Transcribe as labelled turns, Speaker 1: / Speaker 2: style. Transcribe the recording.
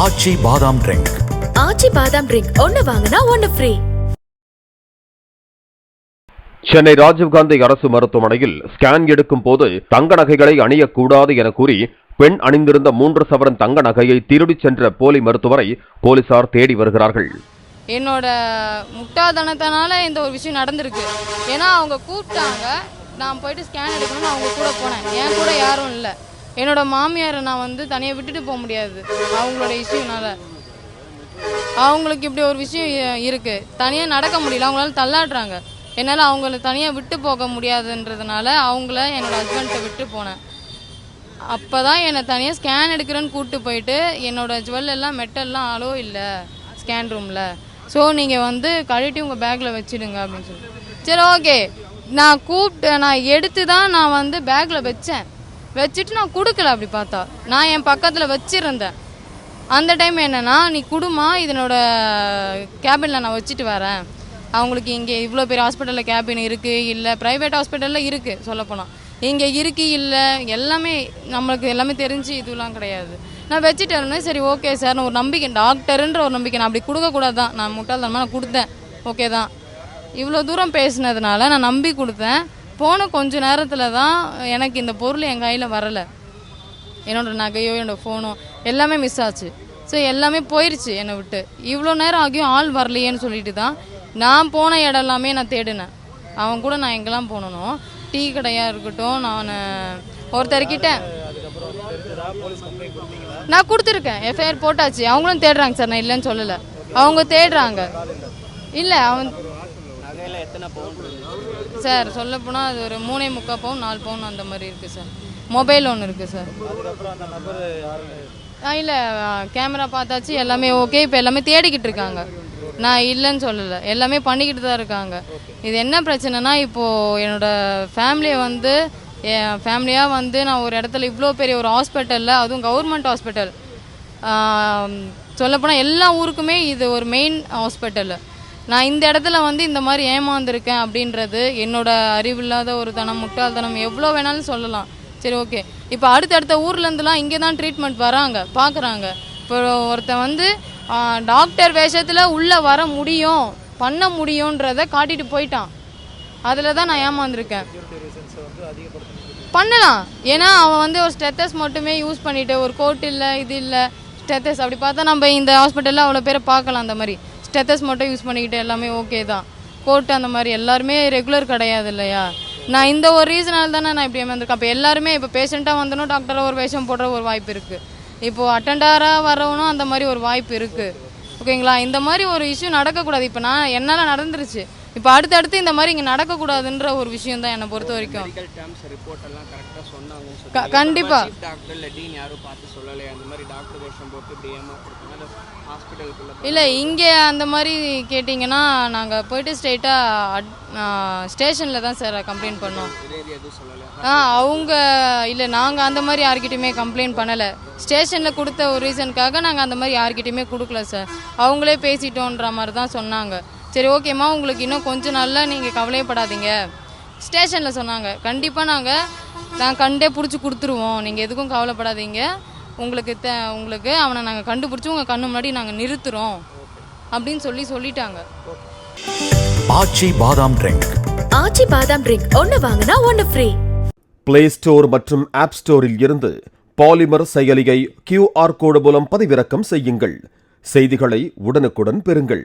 Speaker 1: ஆச்சி பாதாம் ட்ரிங்க்.
Speaker 2: ஆச்சி பாதாம் ட்ரிங்க் ஒன்னு வாங்கினா ஒன்னு ஃப்ரீ
Speaker 3: சென்னை ராஜீவ்காந்தி அரசு மருத்துவமனையில் ஸ்கேன் எடுக்கும் போது தங்க நகைகளை அணியக்கூடாது என கூறி பெண் அணிந்திருந்த மூன்று சவரன் தங்க நகையை திருடிச் சென்ற போலி மருத்துவரை போலீசார் தேடி வருகிறார்கள்.
Speaker 4: என்னோட முட்டாள்தனத்தினால இந்த ஒரு விஷயம் நடந்திருக்கு. ஏன்னா அவங்க கூப்பிட்டாங்க நான் போயிட்டு ஸ்கேன் எடுக்கணும்னு அவங்க கூட போனேன். என் கூட யாரும் இல்லை. என்னோட மாமியாரை நான் வந்து தனியாக விட்டுட்டு போக முடியாது. அவங்களோட இஷ்யூனால அவங்களுக்கு இப்படி ஒரு விஷயம் இருக்கு. தனியாக நடக்க முடியல. அவங்களால தள்ளாடுறாங்க. என்னால் அவங்கள தனியாக விட்டு போக முடியாதுன்றதுனால அவங்கள என்னோட ஹஸ்பண்ட்டை விட்டு போனேன். அப்போ தான் என்னை தனியாக ஸ்கேன் எடுக்கிறேன்னு கூப்பிட்டு போயிட்டு என்னோட ஜுவல் எல்லாம் மெட்டல்லாம் அலோ இல்லை ஸ்கேன் ரூமில் ஸோ நீங்கள் வந்து கழட்டி உங்கள் பேக்கில் வச்சிடுங்க அப்படின்னு சொல்லி. சரி ஓகே நான் கூப்பிட்டு நான் எடுத்து தான் நான் வந்து பேக்கில் வச்சேன். வச்சுட்டு நான் கொடுக்கல அப்படி பார்த்தா. நான் என் பக்கத்தில் வச்சிருந்தேன். அந்த டைம் என்னன்னா நீ குடுமா இதனோட கேபினில் நான் வச்சுட்டு வரேன். அவங்களுக்கு இங்கே இவ்வளோ பெரிய ஹாஸ்பிட்டலில் கேபின் இருக்குது இல்லை ப்ரைவேட் ஹாஸ்பிட்டலில் இருக்குது சொல்லப்போனால் இங்கே இருக்கு இல்லை எல்லாமே நம்மளுக்கு எல்லாமே தெரிஞ்சு இதுலாம் கிடையாது. நான் வச்சுட்டேன்னு சரி ஓகே சார் நான் ஒரு நம்பிக்கை டாக்டருன்ற ஒரு நம்பிக்கை நான் அப்படி கொடுக்கக்கூடாது தான் நான் முட்டாள்தனமாக நான் கொடுத்தேன். ஓகே தான். இவ்வளோ தூரம் பேசினதுனால நான் நம்பி கொடுத்தேன். போன கொஞ்ச நேரத்தில் தான் எனக்கு இந்த பொருள் என் கையில் வரலை. என்னோடய நகையோ என்னோட ஃபோனோ எல்லாமே மிஸ் ஆச்சு. ஸோ எல்லாமே போயிருச்சு என்னை விட்டு. இவ்வளோ நேரம் ஆகியும் ஆள் வரலையேன்னு சொல்லிட்டு தான் நான் போன இடம் எல்லாமே நான் தேடினேன். அவன் கூட நான் எங்கெல்லாம் போனனோ டீ கடையாக இருக்கட்டும் நான் ஒருத்தர்கிட்ட நான் கொடுத்துருக்கேன். எஃப்ஐஆர் போட்டாச்சு. அவங்களும் தேடுறாங்க சார். நான் இல்லைன்னு சொல்லலை. அவங்க தேடுறாங்க. இல்லை அவன் சார் சொல்ல போனால் அது ஒரு மூணே முக்கால் பவுன் நாலு பவுன் அந்த மாதிரி இருக்குது சார். மொபைல் ஒன்று இருக்குது சார். ஆ இல்லை கேமரா பார்த்தாச்சு எல்லாமே ஓகே இப்போ எல்லாமே தேடிக்கிட்டு இருக்காங்க. நான் இல்லைன்னு சொல்லலை. எல்லாமே பண்ணிக்கிட்டு தான் இருக்காங்க. இது என்ன பிரச்சனைனா இப்போது என்னோட ஃபேமிலியை வந்து என் ஃபேமிலியாக வந்து நான் ஒரு இடத்துல இவ்வளோ பெரிய ஒரு ஹாஸ்பிட்டலில் அதுவும் கவர்மெண்ட் ஹாஸ்பிட்டல் சொல்லப்போனால் எல்லா ஊருக்குமே இது ஒரு மெயின் ஹாஸ்பிட்டல் நான் இந்த இடத்துல வந்து இந்த மாதிரி ஏமாந்துருக்கேன் அப்படின்றது என்னோட அறிவில்லாத ஒரு தனம் முட்டாள்தனம் எவ்வளோ வேணாலும் சொல்லலாம். சரி ஓகே. இப்போ அடுத்தடுத்த ஊர்லேருந்துலாம் இங்கே தான் ட்ரீட்மெண்ட் வராங்க பார்க்குறாங்க. இப்போ ஒருத்தன் வந்து டாக்டர் வேஷத்தில் உள்ளே வர முடியும் பண்ண முடியுன்றத காட்டிட்டு போயிட்டான். அதில் தான் நான் ஏமாந்துருக்கேன். பண்ணலாம். ஏன்னா அவன் வந்து ஒரு ஸ்டெத்தஸ் மட்டுமே யூஸ் பண்ணிட்டு ஒரு கோட் இல்லை இது இல்லை ஸ்டெத்தஸ் அப்படி பார்த்தா நம்ம இந்த ஹாஸ்பிட்டலில் அவ்வளோ பேரை பார்க்கலாம் அந்த மாதிரி. ஸ்டெத்தஸ் மட்டும் யூஸ் பண்ணிக்கிட்டு எல்லாமே ஓகே தான். கோட் அந்த மாதிரி எல்லாருமே ரெகுலர் கிடையாது இல்லையா? நான் இந்த ஒரு ரீசனால் தானே நான் இப்படி வந்திருக்கேன். அப்போ எல்லாருமே இப்போ பேஷண்ட்டாக வந்தனும் டாக்டராக ஒரு வேஷம் போடுற ஒரு வாய்ப்பு இருக்குது இப்போது அட்டெண்டராக வரவனும் அந்த மாதிரி ஒரு வாய்ப்பு இருக்குது ஓகேங்களா இந்த மாதிரி ஒரு இஷ்யூ நடக்கக்கூடாது. இப்போ நான் என்னால் நடந்துருச்சு. இப்போ அடுத்தடுத்து இந்த மாதிரி இங்கே நடக்கக்கூடாதுன்ற ஒரு விஷயம் தான் என்னை பொறுத்த வரைக்கும்.
Speaker 5: மெடிக்கல் டேர்ம்ஸ் ரிப்போர்ட் எல்லாம் கரெக்டாக சொன்னாங்கன்னு
Speaker 4: க-
Speaker 5: சொன்னாங்க
Speaker 4: கண்டிப்பா.
Speaker 5: சீஃப் டாக்டர் இல்லை
Speaker 4: இங்கே அந்த மாதிரி கேட்டிங்கன்னா நாங்கள் போயிட்டு ஸ்ட்ரெயிட்டாக ஸ்டேஷனில் தான் சார் கம்ப்ளைண்ட் பண்ணோம். ஆ அவங்க இல்லை நாங்கள் அந்த மாதிரி யார்கிட்டயுமே கம்ப்ளைண்ட் பண்ணலை. ஸ்டேஷனில் கொடுத்த ஒரு ரீசனுக்காக நாங்கள் அந்த மாதிரி யார்கிட்டயுமே கொடுக்கல சார் அவங்களே பேசிட்டோன்ற மாதிரி தான் சொன்னாங்க. சரி ஓகேம்மா உங்களுக்கு இன்னும் கொஞ்ச நாளில் நீங்கள் கவலையப்படாதீங்க. ஸ்டேஷனில் சொன்னாங்க. கண்டிப்பாக நாங்கள் நான் கண்டே பிடிச்சி கொடுத்துருவோம். நீங்கள் எதுக்கும் கவலைப்படாதீங்க. உங்களுக்கு தே உங்களுக்கு அவனை நாங்கள் கண்டுபிடிச்சி உங்கள் கண்ணு முன்னாடி நாங்கள் நிறுத்துகிறோம் அப்படின்னு சொல்லி சொல்லிட்டாங்க.
Speaker 1: ஆச்சி பாதாம் ட்ரிங்க்.
Speaker 2: ஆச்சி பாதாம் ட்ரிங்க். ஒன்னு வாங்கினா ஒன்னு ஃப்ரீ
Speaker 3: பிளே ஸ்டோர் மற்றும் ஆப் ஸ்டோரில் இருந்து பாலிமர் செயலியை கியூஆர் கோடு மூலம் பதிவிறக்கம் செய்யுங்கள். செய்திகளை உடனுக்குடன் பெறுங்கள்.